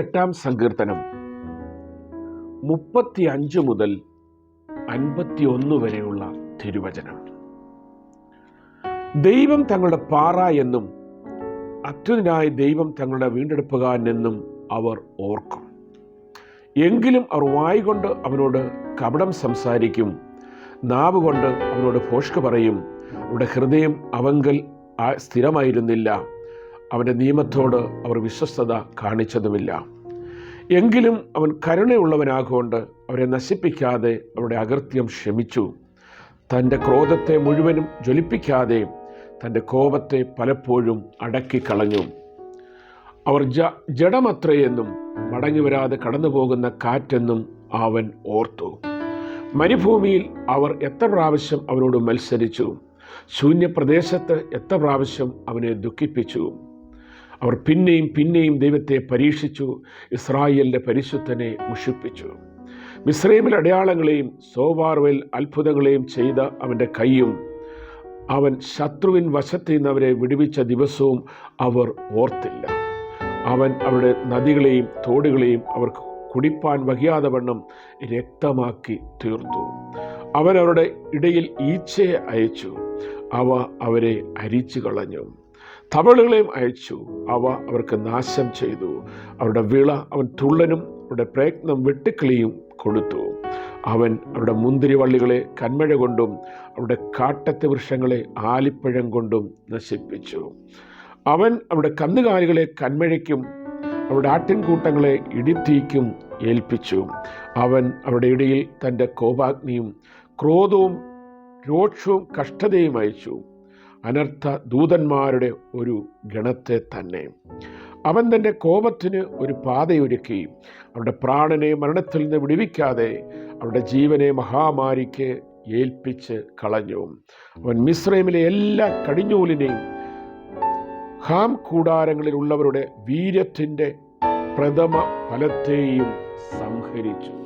എട്ടാം സങ്കീർത്തനം മുപ്പത്തി അഞ്ച് മുതൽ അൻപത്തി ഒന്ന് വരെയുള്ള തിരുവചനം. ദൈവം തങ്ങളുടെ പാറ എന്നും അത്യുതനായ ദൈവം തങ്ങളുടെ വീണ്ടെടുപ്പുകാരൻ എന്നും അവർ ഓർക്കും. എങ്കിലും അവർ വായികൊണ്ട് അവനോട് കപടം സംസാരിക്കും നാവ് കൊണ്ട് അവനോട് ഭോഷ്ക പറയും അവരുടെ ഹൃദയം അവങ്കൽ സ്ഥിരമായിരുന്നില്ല. അവന്റെ നിയമത്തോട് അവർ വിശ്വസ്തത കാണിച്ചതുമില്ല. എങ്കിലും അവൻ കരുണയുള്ളവനാകൊണ്ട് അവരെ നശിപ്പിക്കാതെ അവരുടെ അകൃത്യം ക്ഷമിച്ചു. തന്റെ ക്രോധത്തെ മുഴുവനും ജ്വലിപ്പിക്കാതെ തന്റെ കോപത്തെ പലപ്പോഴും അടക്കി കളഞ്ഞു അവർ ജ ജഡമത്രയെന്നും മടങ്ങി വരാതെ കടന്നു പോകുന്ന കാറ്റെന്നും അവൻ ഓർത്തു. മരുഭൂമിയിൽ അവർ എത്ര പ്രാവശ്യം അവനോട് മത്സരിച്ചു. ശൂന്യപ്രദേശത്ത് എത്ര പ്രാവശ്യം അവനെ ദുഃഖിപ്പിച്ചു? അവർ പിന്നെയും പിന്നെയും ദൈവത്തെ പരീക്ഷിച്ചു ഇസ്രായേലിന്റെ പരിശുദ്ധനെ മുഷിപ്പിച്ചു. മിസ്രൈമിൽ അടയാളങ്ങളെയും സോവാർവയിൽ അത്ഭുതങ്ങളെയും ചെയ്ത അവന്റെ കൈയും അവൻ ശത്രുവിൻ വശത്ത് നിന്ന് അവരെ വിടുവിച്ച ദിവസവും അവർ ഓർത്തില്ല. അവൻ അവരുടെ നദികളെയും തോടുകളെയും അവർക്ക് കുടിപ്പാൻ വഹിയാതെ വണ്ണം രക്തമാക്കി തീർത്തു. അവൻ അവരുടെ ഇടയിൽ ഈച്ചയെ അയച്ചു. അവ അവരെ അരിച്ചു കളഞ്ഞു തവളുകളെയും അയച്ചു. അവ അവർക്ക് നാശം ചെയ്തു. അവരുടെ വിള അവൻ തുള്ളനും അവരുടെ പ്രയത്നം വെട്ടുക്കിളിയും കൊടുത്തു. അവൻ അവരുടെ മുന്തിരിവള്ളികളെ കന്മഴ കൊണ്ടും അവരുടെ കാട്ടത്തെ വൃക്ഷങ്ങളെ ആലിപ്പഴം കൊണ്ടും നശിപ്പിച്ചു. അവൻ അവരുടെ കന്നുകാലികളെ കന്മഴയ്ക്കും അവരുടെ ആട്ടിൻകൂട്ടങ്ങളെ ഇടിത്തീക്കും ഏൽപ്പിച്ചു. അവൻ അവരുടെ ഇടയിൽ തന്റെ കോപാഗ്നിയും ക്രോധവും രോക്ഷവും കഷ്ടതയും അയച്ചു. അനർത്ഥ ദൂതന്മാരുടെ ഒരു ഗണത്തെ തന്നെ. അവൻ തന്റെ കോപത്തിന് ഒരു പാതയൊരുക്കി. അവരുടെ പ്രാണനെ മരണത്തിൽ നിന്ന് വിടുവിക്കാതെ അവരുടെ ജീവനെ മഹാമാരിക്ക് ഏൽപ്പിച്ച് കളഞ്ഞു. അവൻ മിസ്രൈമിലെ എല്ലാ കടിഞ്ഞൂലിനെയും ഹാം കൂടാരങ്ങളിലുള്ളവരുടെ വീര്യത്തിന്റെ പ്രഥമ ഫലത്തെയും സംഹരിച്ചു.